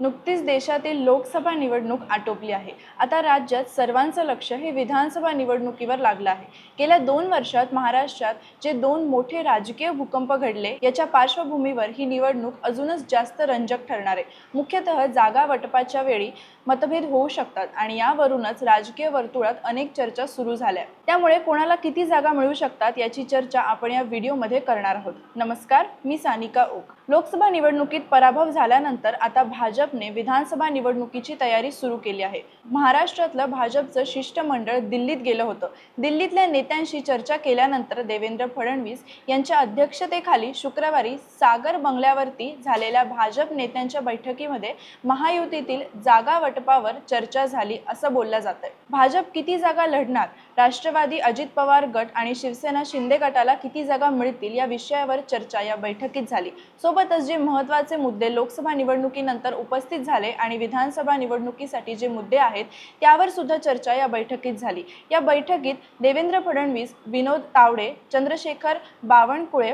नुकतीच देशातील लोकसभा निवडणूक आटोपली आहे. आता राज्यात सर्वांचं लक्ष हे विधानसभा निवडणुकीवर लागलं आहे. गेल्या दोन वर्षात महाराष्ट्रात जे दोन मोठे राजकीय भूकंप घडले याच्या पार्श्वभूमीवर ही निवडणूक अजूनच जास्त रंजक ठरणार आहे. मुख्यतः जागा वाटपाच्या वेळी मतभेद होऊ शकतात आणि यावरूनच राजकीय वर्तुळात अनेक चर्चा सुरू झाल्या. त्यामुळे कोणाला किती जागा मिळू शकतात याची चर्चा आपण या व्हिडिओमध्ये करणार आहोत. नमस्कार मी सानिका ओक. लोकसभा निवडणुकीत पराभव झाल्यानंतर आता भाजपने विधानसभा निवडणुकीची तयारी सुरू केली आहे. महाराष्ट्रातलं भाजपचं शिष्टमंडळ दिल्लीत गेलं होतं. दिल्लीतल्या नेत्यांशी चर्चा केल्यानंतर देवेंद्र फडणवीस यांच्या अध्यक्षतेखाली शुक्रवारी सागर बंगल्यावरती झालेल्या भाजप नेत्यांच्या बैठकीमध्ये महायुतीतील जागा वटपावर चर्चा झाली असं बोललं जात आहे भाजप किती जागा लढणार? राष्ट्रवादी अजित पवार गट आणि शिवसेना शिंदे गटाला किती जागा मिळतील या विषयावर चर्चा या बैठकीत झाली. सोबतच जे महत्त्वाचे मुद्दे लोकसभा निवडणुकीनंतर उपस्थित झाले आणि विधानसभा निवडणुकीसाठी जे मुद्दे आहेत त्यावर सुद्धा चर्चा या बैठकीत झाली. या बैठकीत देवेंद्र फडणवीस विनोद तावडे चंद्रशेखर बावनकुळे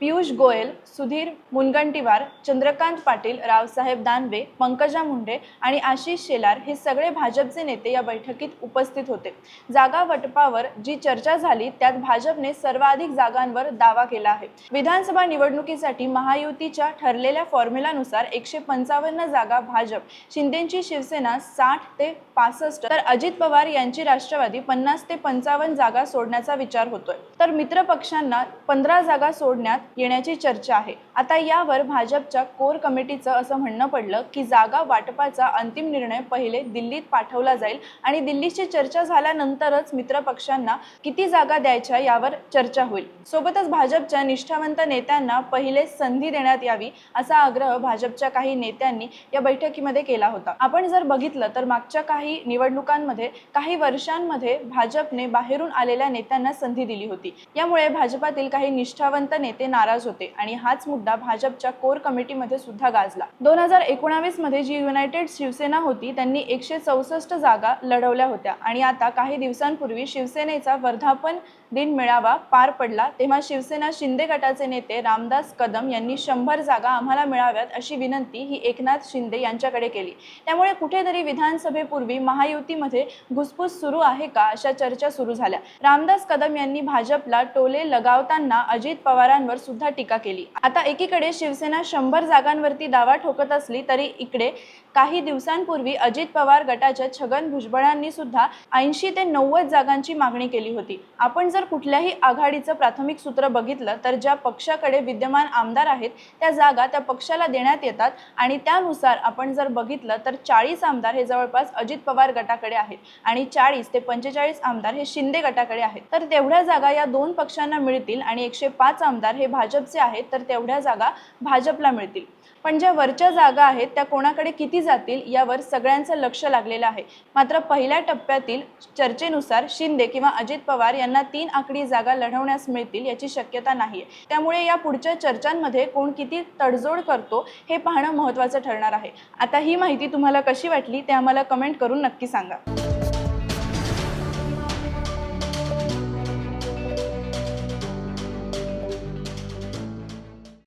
पियुष गोयल सुधीर मुनगंटीवार चंद्रकांत पाटील रावसाहेब दानवे पंकजा मुंडे आणि आशिष शेलार हे सगळे भाजपचे नेते या बैठकीत उपस्थित होते. जागा वटपावर जी चर्चा झाली त्यात भाजपने सर्वाधिक जागांवर दावा केला आहे. विधानसभा निवडणुकीसाठी महायुतीच्या ठरलेल्या फॉर्म्युलानुसार एकशे पंचावन्न जागा भाजप शिंदेची शिवसेना साठ ते पासष्ट. तर अजित पवार यांची राष्ट्रवादी पन्नास ते पंचावन्न जागा सोडण्याचा विचार होतोय. तर मित्र पक्षांना पंधरा जागा सोडण्यात येण्याची चर्चा आहे. आता यावर भाजपच्या कोर कमिटीचं असं म्हणणं पडलं की जागा वाटपाचा अंतिम निर्णय पहिले दिल्लीत पाठवला जाईल आणि दिल्लीची चर्चा झाल्यानंतरच मित्र पक्षांना किती जागा द्यायच्या यावर चर्चा होईल. सोबतच भाजपच्या निष्ठावंत नेत्यांना पहिले संधी देण्यात यावी असा आग्रह भाजपच्या काही नेत्यांनी या बैठकीमध्ये केला होता. आपण जर बघितलं तर मागच्या काही निवडणुकांमध्ये काही वर्षांमध्ये भाजपने बाहेरून आलेल्या नेत्यांना संधी दिली होती. यामुळे भाजपातील काही निष्ठावंत नेते नाराज नाराज होते आणि हाच मुद्दा भाजपच्या कोर कमिटीमध्ये सुद्धा गाजला. दोन हजार एकोणावीसमध्ये जी युनायटेड शिवसेना होती त्यांनी एकशे चौसष्ट जागा लढवल्या होत्या आणि आता काही दिवसांपूर्वी शिवसेनेचा वर्धापन दिन मेळावा पार पडला तेव्हा शिवसेना शिंदे गटाचे नेते रामदास कदम यांनी शंभर जागा आम्हाला मिळाव्यात अशी विनंती ही एकनाथ शिंदे यांच्याकडे केली. त्यामुळे कुठेतरी विधानसभेपूर्वी महायुतीमध्ये घुसपूस सुरू आहे का अशा चर्चा सुरू झाल्या. रामदास कदम यांनी भाजपला टोले लगावताना अजित पवारांवर सुद्धा टीका केली. आता एकीकडे शिवसेना शंभर जागांवरती दावा ठोकत असली तरी इकडे काही दिवसांपूर्वी अजित पवार गटाच्या छगन भुजबळांनी सुद्धा ऐंशी ते नव्वद जागांची मागणी केली होती. आपण जर कुठल्याही आघाडीचं प्राथमिक सूत्र बघितलं तर ज्या पक्षाकडे विद्यमान आमदार आहेत त्या जागा त्या पक्षाला देण्यात येतात आणि त्यानुसार आपण जर बघितलं तर चाळीस आमदार हे जवळपास अजित पवार गटाकडे आहेत आणि चाळीस ते पंचेचाळीस आमदार हे शिंदे गटाकडे आहेत. तर तेवढ्या जागा या दोन पक्षांना मिळतील आणि एकशे पाच आमदार हे भाजपचे आहेत तर तेवढ्या जागा भाजपला मिळतील. पण ज्या वरच्या जागा आहेत त्या कोणाकडे किती जातील यावर सगळ्यांचं लक्ष लागलेलं आहे. मात्र पहिल्या टप्प्यातील चर्चेनुसार शिंदे किंवा अजित पवार यांना तीन आकडी जागा लढवण्यास मिळतील याची शक्यता नाही त्यामुळे या पुढच्या चर्चांमध्ये कोण किती तडजोड करतो हे पाहणं महत्त्वाचं ठरणार आहे. आता ही माहिती तुम्हाला कशी वाटली ते आम्हाला कमेंट करून नक्की सांगा.